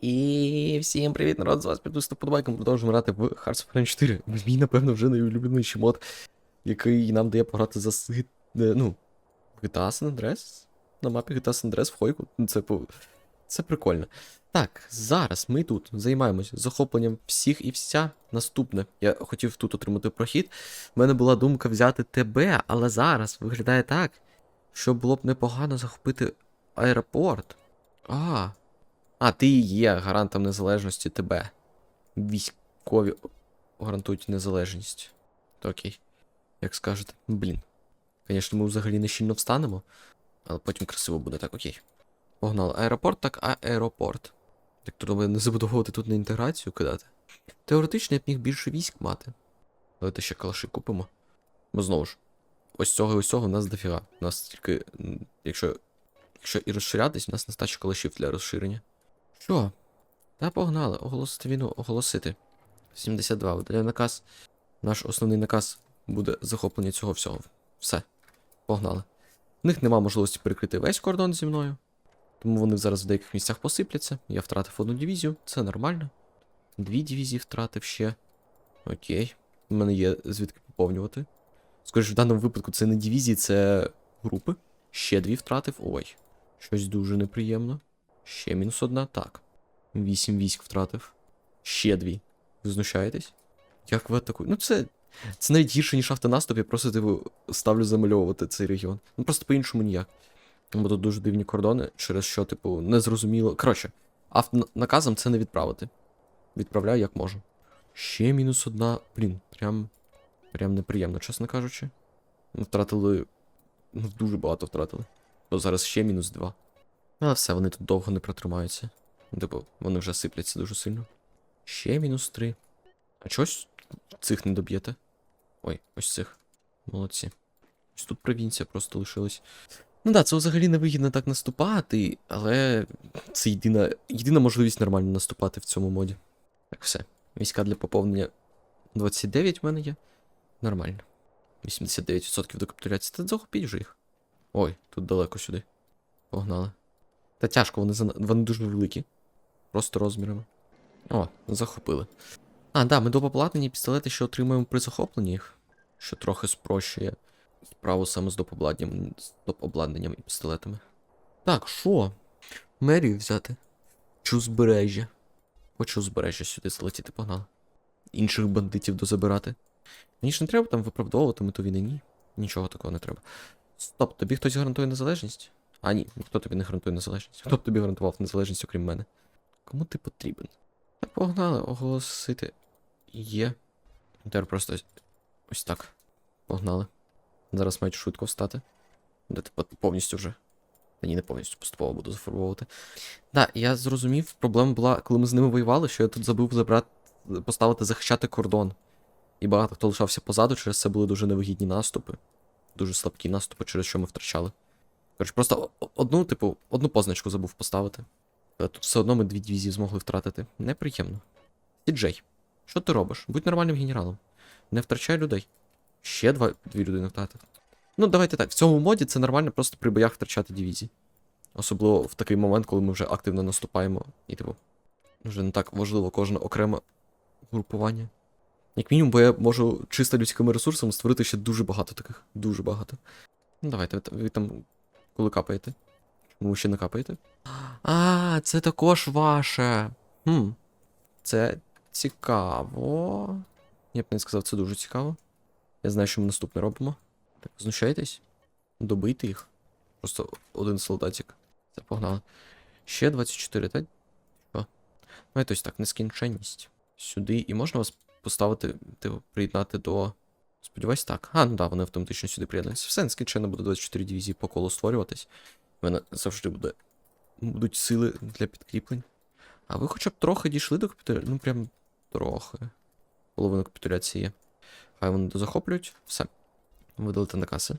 І всім привіт, народ, з вас підписано подобайком. Продовжуємо грати в Hearts of Iron 4. Мій, напевно, вже найулюбленіший мод, який нам дає пограти за е, ну, GTA San Andreas. На мапі GTA San Andreas в Хойку. Ну, Це, це прикольно. Так, зараз ми тут займаємося захопленням всіх і вся. Наступне. Я хотів тут отримати прохід. У мене була думка взяти тебе, але зараз виглядає так, що було б непогано захопити аеропорт. А, а, ти є гарантом незалежності тебе. Військові гарантують незалежність. Окей. Як скажете. Блін. Звісно, ми взагалі не щільно встанемо, але потім красиво буде так, окей. Погнали. Аеропорт, так аеропорт. Так треба не забудовувати тут на інтеграцію кидати. Теоретично я б міг більше військ мати. Давайте ще калаши купимо. Бо знову ж, ось цього і ось цього у нас дофіга. У нас тільки, якщо, якщо і розширятись, у нас нестача калашів для розширення. Що? Та погнали, оголосити війну, оголосити. 72. Видаляю наказ. Наш основний наказ буде захоплення цього всього. Все. Погнали. В них нема можливості перекрити весь кордон зі мною. Тому вони зараз в деяких місцях посипляться. Я втратив одну дивізію, це нормально. Дві дивізії втратив ще. Окей. У мене є звідки поповнювати. Скоріше, в даному випадку це не дивізії, це групи. Ще дві втратив. Ой. Щось дуже неприємно. Ще мінус одна. Так. Вісім військ втратив. Ще дві. Ви знущаєтесь? Як ви атакуєте? Ну це. Це навіть гірше, ніж автонаступ, я просто типу ставлю замальовувати цей регіон. Ну просто по-іншому ніяк. Бо тут дуже дивні кордони, через що, типу, незрозуміло. Коротше, автонаказом це не відправити. Відправляю як можу. Ще мінус одна. Блін, прям. Прям неприємно, чесно кажучи. Втратили. Ну, дуже багато втратили. Бо зараз ще мінус два. Але все, вони тут довго не протримаються. Типу, вони вже сипляться дуже сильно. Ще мінус три. А чогось цих не доб'єте? Ой, ось цих. Молодці. Ось тут провінція просто лишилась. Ну да, це взагалі не вигідно так наступати, але це єдина, єдина можливість нормально наступати в цьому моді. Так, все. Війська для поповнення 29 в мене є. Нормально. 89% до капітуляції. Та захопіть вже їх. Ой, тут далеко сюди. Погнали. Та тяжко, вони, вони дуже великі. Просто розмірами. О, захопили. А, да, ми допоплатнені пістолети, що отримуємо при захопленні їх. Що трохи спрощує справу саме з допобладнанням, з допобладнанням і пістолетами. Так, що? Мерію взяти. Чи узбережжя? Хочу узбережжя сюди залетіти, погнали. Інших бандитів дозабирати. Мені ж не треба там виправдовувати мету війни, ні. Нічого такого не треба. Стоп, тобі хтось гарантує незалежність? А ні, ніхто тобі не гарантує незалежність. Хто б тобі гарантував незалежність, окрім мене? Кому ти потрібен? Так, погнали, оголосити. Є. Тепер просто ось- так. Погнали. Зараз мають швидко встати. Де ти повністю вже. Та ні, не повністю поступово буду зафарбовувати. Так, я зрозумів, проблема була, коли ми з ними воювали, що я тут забув забрати, поставити захищати кордон. І багато хто лишався позаду, через це були дуже невигідні наступи. Дуже слабкі наступи, через що ми втрачали. Коротше, просто одну, типу, одну позначку забув поставити. Тут все одно ми дві дивізії змогли втратити. Неприємно. Сіджей, що ти робиш? Будь нормальним генералом. Не втрачай людей. Ще два, дві людини втратив. Ну, давайте так. В цьому моді це нормально просто при боях втрачати дивізії. Особливо в такий момент, коли ми вже активно наступаємо. І, типу, вже не так важливо кожне окреме групування. Як мінімум, бо я можу чисто людськими ресурсами створити ще дуже багато таких. Дуже багато. Ну, давайте, ви там коли капаєте? Чому ви ще не капаєте? А, це також ваше. Хм. Це цікаво. Я б не сказав, це дуже цікаво. Я знаю, що ми наступне робимо. Так, знущаєтесь? Добийте їх. Просто один солдатик. Це погнали. Ще 24, так? Що? Давайте ось так, нескінченність. Сюди. І можна вас поставити, типу, приєднати до. Сподіваюсь, так. А, ну да, вони автоматично сюди приєднуються. Все, нескінченно буде 24 дивізії по колу створюватись. У мене завжди буде. Будуть сили для підкріплень. А ви хоча б трохи дійшли до капітуляції? Ну, прям трохи. Половина капітуляції є. Хай вони дозахоплюють. Все. Видалити накази.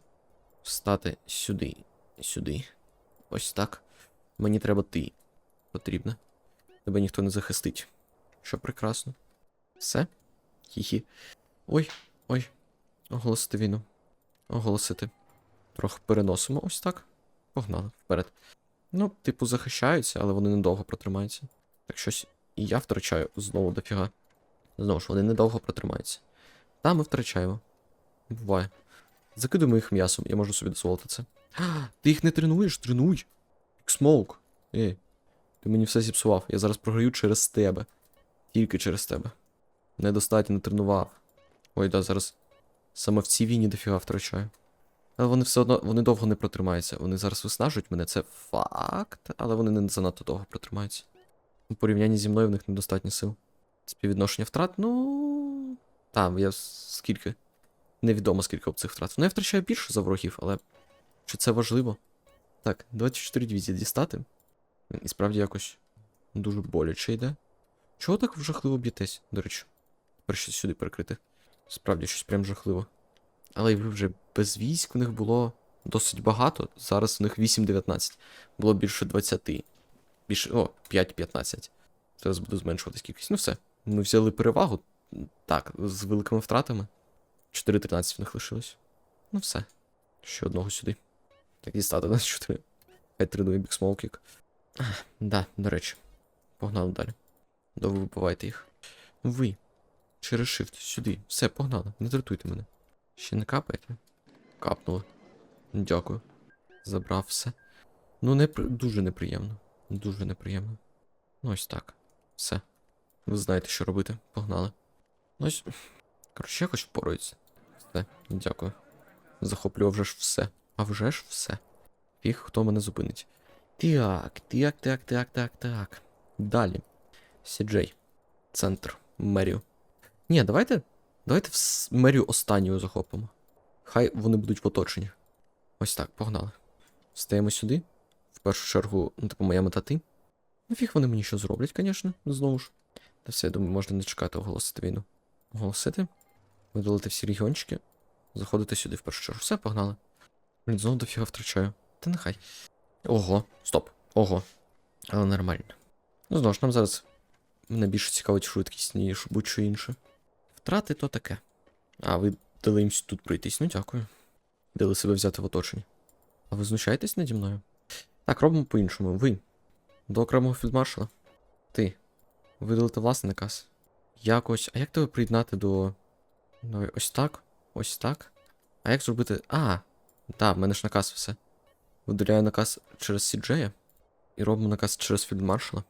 Встати сюди. Сюди. Ось так. Мені треба ти. Потрібно. Тебе ніхто не захистить. Що прекрасно. Все. Хі-хі. Ой, ой. Оголосити війну. Оголосити. Трохи переносимо ось так. Погнали вперед. Ну, типу, захищаються, але вони недовго протримаються. Так щось і я втрачаю знову дофіга. Знову ж, вони недовго протримаються. Та ми втрачаємо. Буває. Закидуємо їх м'ясом, я можу собі дозволити це. А, ти їх не тренуєш? Тренуй. Смоук. Ей. Ти мені все зіпсував. Я зараз програю через тебе. Тільки через тебе. Недостатньо не тренував. Ой, да, зараз саме в цій війні дофіга втрачаю. Але вони все одно вони довго не протримаються. Вони зараз виснажують мене, це факт, але вони не занадто довго протримаються. У порівнянні зі мною в них недостатньо сил. Співвідношення втрат, ну. Там, я скільки. Невідомо скільки б цих втрат. Ну, я втрачаю більше за ворогів, але. Чи це важливо? Так, 24 дивізії дістати. І справді якось дуже боляче йде. Чого так жахливо б'єтесь, до речі? Тепер сюди перекрити. Справді щось прям жахливо. Але вже без військ в них було досить багато. Зараз в них 8-19. Було більше 20. Більше. О, 5-15. Зараз буду зменшуватись кількість. Ну все. Ми взяли перевагу. Так, з великими втратами. 4-13 в них лишилось. Ну все. Ще одного сюди. Так, дістати нас 4. Хай тренує бік смолкік. Да, до речі. Погнали далі. Довго вибивайте їх. Ви. Через shift сюди. Все, погнали. Не дратуйте мене. Ще не капаєте? Капнуло. Дякую. Забрав все. Ну, не дуже неприємно. Дуже неприємно. Ну, ось так. Все. Ви знаєте, що робити. Погнали. Ну ось. Коротше, якось впораються. Все, дякую. Захоплював вже ж все. А вже ж все. Фіг, хто мене зупинить. Так, так, так, так, так, так. Далі. Сіджей. Центр. Мерію. Ні, давайте. Давайте в мерію останню захопимо. Хай вони будуть в оточенні. Ось так, погнали. Стаємо сюди. В першу чергу, ну, типу, моя мета ти. Ну, вони мені що зроблять, звісно, знову ж. Та все, я думаю, можна не чекати оголосити війну. Оголосити. Видалити всі регіончики. Заходити сюди в першу чергу. Все, погнали. Блін, знову дофіга втрачаю. Та нехай. Ого, стоп. Ого. Але нормально. Ну, знову ж нам зараз мене більше цікавить швидкість, ніж будь-що інше. Втрати то таке. А, ви дали їм тут пройтись, ну дякую. Дали себе взяти в оточенні. А ви знущаєтесь наді мною? Так, робимо по-іншому. Ви. До окремого фільдмаршала. Ти. Видалити власний наказ. Якось. А як тебе приєднати до. Давай, ось так. Ось так. А як зробити. А! Так, в мене ж наказ все. Видаляю наказ через Сіджея. І робимо наказ через фільдмаршала.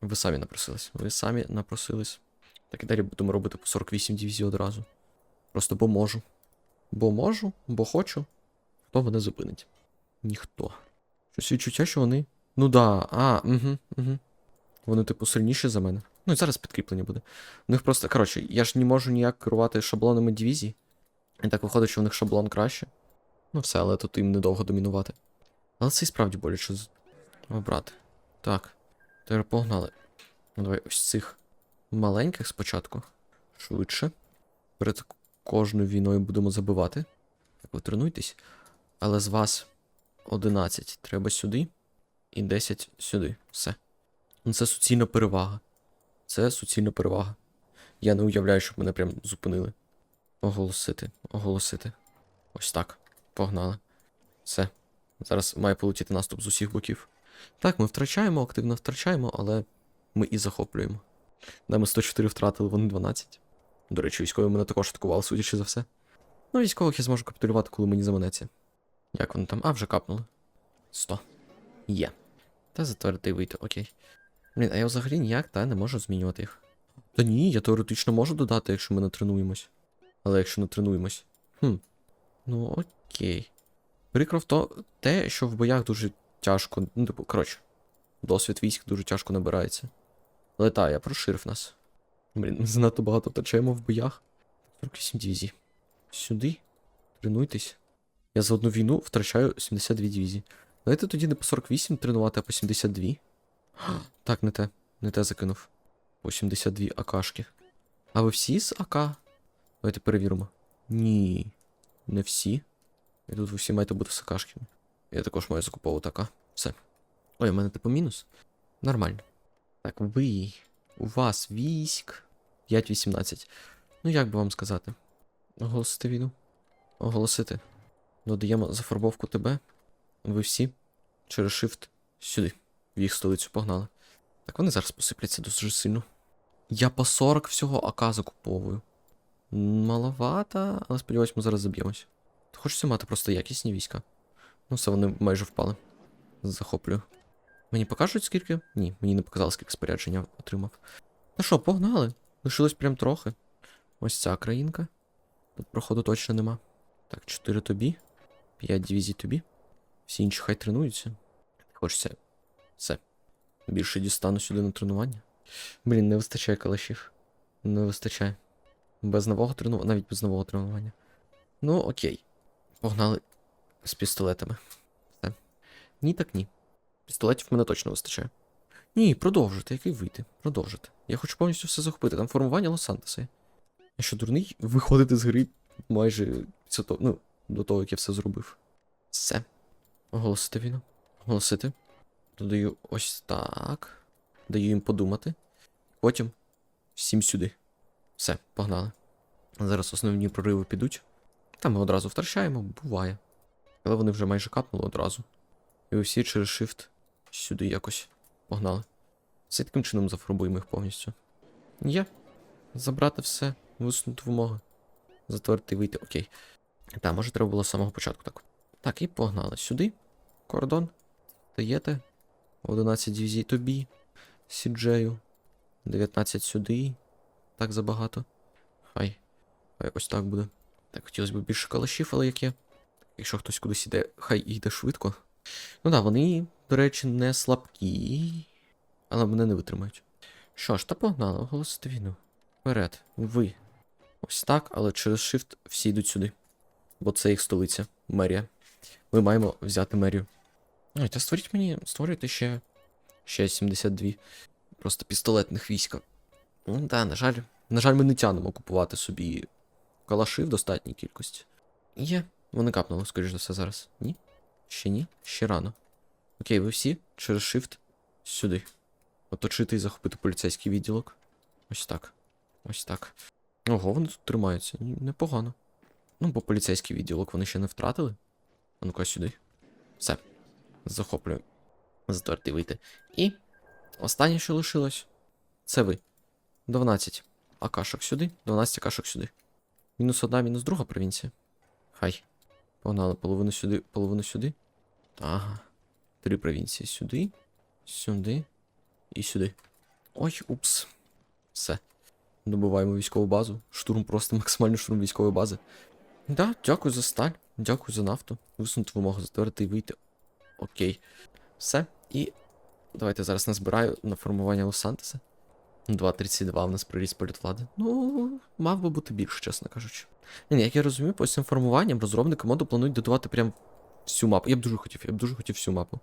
Ви самі напросились. Ви самі напросились. Так і далі будемо робити по 48 дивізій одразу. Просто бо можу. Бо можу, бо хочу. Хто мене зупинить? Ніхто. Щось відчуття, що вони. Ну да, а, угу, угу. Вони, типу, сильніші за мене. Ну і зараз підкріплення буде. У них просто. Коротше, я ж не можу ніяк керувати шаблонами дивізій. І так виходить, що у них шаблон краще. Ну все, але тут їм недовго домінувати. Але це і справді боляче обрати. Так. Тепер погнали. Ну давай ось цих маленьких спочатку. Швидше. Перед кожною війною будемо забивати. Так, ви тренуйтесь. Але з вас 11 треба сюди. І 10 сюди. Все. Ну, Це суцільна перевага. Це суцільна перевага. Я не уявляю, щоб мене прям зупинили. Оголосити, оголосити. Ось так. Погнали. Все. Зараз має полетіти наступ з усіх боків. Так, ми втрачаємо, активно втрачаємо, але ми і захоплюємо. Да, ми 104 втратили, вони 12. До речі, військові мене також атакували, судячи за все. Ну, військових я зможу капітулювати, коли мені заманеться. Як вони там? А, вже капнули. 100. Є. Та затвердити вийти, окей. Блін, а я взагалі ніяк, та, не можу змінювати їх. Та ні, я теоретично можу додати, якщо ми не тренуємось. Але якщо не тренуємось. Хм. Ну, окей. Прикро в то те, що в боях дуже тяжко. Ну, типу, коротше, досвід військ дуже тяжко набирається. Але та, я проширив нас. Блін, ми занадто багато втрачаємо в боях. 48 дивізій. Сюди. Тренуйтесь. Я за одну війну втрачаю 72 дивізії. Давайте тоді не по 48 тренувати, а по 72. Так, не те. Не те закинув. По 72 АКшки. А ви всі з АК? Давайте перевіримо. Ні. Не всі. І тут ви всі маєте бути з АКшками. Я також маю закуповувати АК. Все. Ой, у мене типу мінус. Нормально. Так, ви. У вас військ. 5-18. Ну, як би вам сказати? Оголосити війну. Оголосити. Додаємо зафарбовку ТБ. Ви всі через Shift сюди. В їх столицю погнали. Так вони зараз посипляться дуже сильно. Я по 40 всього АК закуповую. Маловато, але сподіваюсь, ми зараз заб'ємось. Хочеться мати просто якісні війська. Ну, все, вони майже впали. Захоплюю. Мені покажуть скільки? Ні, мені не показали, скільки спорядження отримав. Ну що, погнали. Лишилось прям трохи. Ось ця країнка. Тут проходу точно нема. Так, 4 тобі. 5 дивізій тобі. Всі інші хай тренуються. Хочеться. Все. Більше дістану сюди на тренування. Блін, не вистачає калашів. Не вистачає. Без нового тренування, навіть без нового тренування. Ну, окей. Погнали з пістолетами. Все. Ні, так ні. Пістолетів мене точно вистачає. Ні, продовжити, який вийти. Продовжити. Я хочу повністю все захопити. Там формування Лос-Сантоса. Я що, дурний виходити з гри майже ну, до того, як я все зробив. Все. Оголосити війну. Оголосити. Додаю ось так. Даю їм подумати. Потім всім сюди. Все, погнали. Зараз основні прориви підуть. Там ми одразу втрачаємо, буває. Але вони вже майже капнули одразу. І всі через shift сюди якось погнали. Це таким чином зафарбуємо їх повністю. Є. Забрати все, висунути вимоги. Затвердити і вийти, окей. Та, може треба було з самого початку так. Так, і погнали сюди. Кордон. Даєте. 11 дивізій тобі. Сіджею. 19 сюди. Так забагато. Хай. Хай ось так буде. Так, хотілося б більше калашів, але як є. Якщо хтось кудись іде, хай йде швидко. Ну да, вони, до речі, не слабкі. Але мене не витримають. Що ж, та погнали, оголосити війну. Вперед, ви. Ось так, але через shift всі йдуть сюди. Бо це їх столиця, мерія. Ми маємо взяти мерію. Ой, та створіть мені, створюйте ще. Ще 72. Просто пістолетних війська. Ну, да, на жаль. На жаль, ми не тянемо купувати собі калаши в достатній кількості. Є. Вони капнули, скоріш за все, зараз. Ні? Ще ні? Ще рано. Окей, ви всі через shift сюди. Оточити і захопити поліцейський відділок. Ось так. Ось так. Ого, вони тут тримаються. Непогано. Ну, бо поліцейський відділок вони ще не втратили. А ну-ка сюди. Все. Захоплюю. Затвердий вийти. І останнє, що лишилось, це ви. 12 акашок сюди, 12 акашок сюди. Мінус одна, мінус друга провінція. Хай. Погнали половину сюди, половину сюди. Ага. Три провінції сюди, сюди і сюди. Ой, упс. Все. Добиваємо військову базу. Штурм просто максимальний штурм військової бази. Да, дякую за сталь, дякую за нафту. Висунути вимогу затвердити і вийти. Окей. Все. І давайте зараз назбираю на формування Лос-Сантоса. 2.32 в нас приріс політ влади. Ну, мав би бути більше, чесно кажучи. Ні, як я розумію, по цим формуванням розробники моду планують додавати прям всю мапу. Я б дуже хотів, я б дуже хотів всю мапу.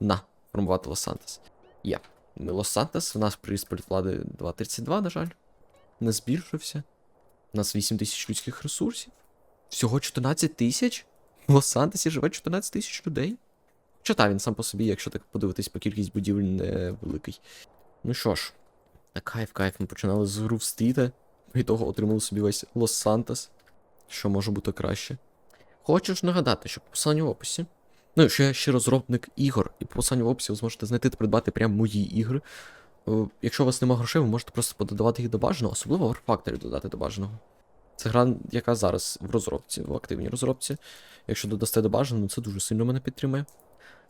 На, формувати Лос-Сантос. Є. Ми Лос-Сантос, у нас політ влади 2.32, на жаль. Не збільшився. У нас 8 тисяч людських ресурсів. Всього 14 тисяч? В Лос-Сантосі живе 14 тисяч людей. Хоча та він сам по собі, якщо так подивитись по кількість будівель, невеликий. Ну що ж, на кайф, кайф, ми починали з гру в і того отримали собі весь Лос-Сантос. Що може бути краще. Хочу ж нагадати, що по посиланню в описі. Ну, що я ще розробник ігор, і по посиланню в описі ви зможете знайти та придбати прямо мої ігри. Е, Якщо у вас немає грошей, ви можете просто пододавати їх до бажаного, особливо War додати до бажаного. Це гра, яка зараз в розробці, в активній розробці. Якщо додасте до бажаного, це дуже сильно мене підтримує.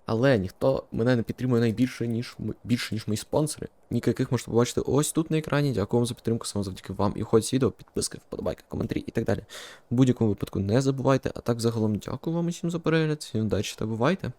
Але ніхто мене не підтримує найбільше, ніж більше, ніж мої спонсори. Ніяких яких можете побачити ось тут на екрані. Дякую вам за підтримку, саме завдяки вам. І хоч відео, підписки, вподобайки, коментарі і так далі. В будь-якому випадку не забувайте. А так загалом дякую вам усім за перегляд. Всім удачі та бувайте.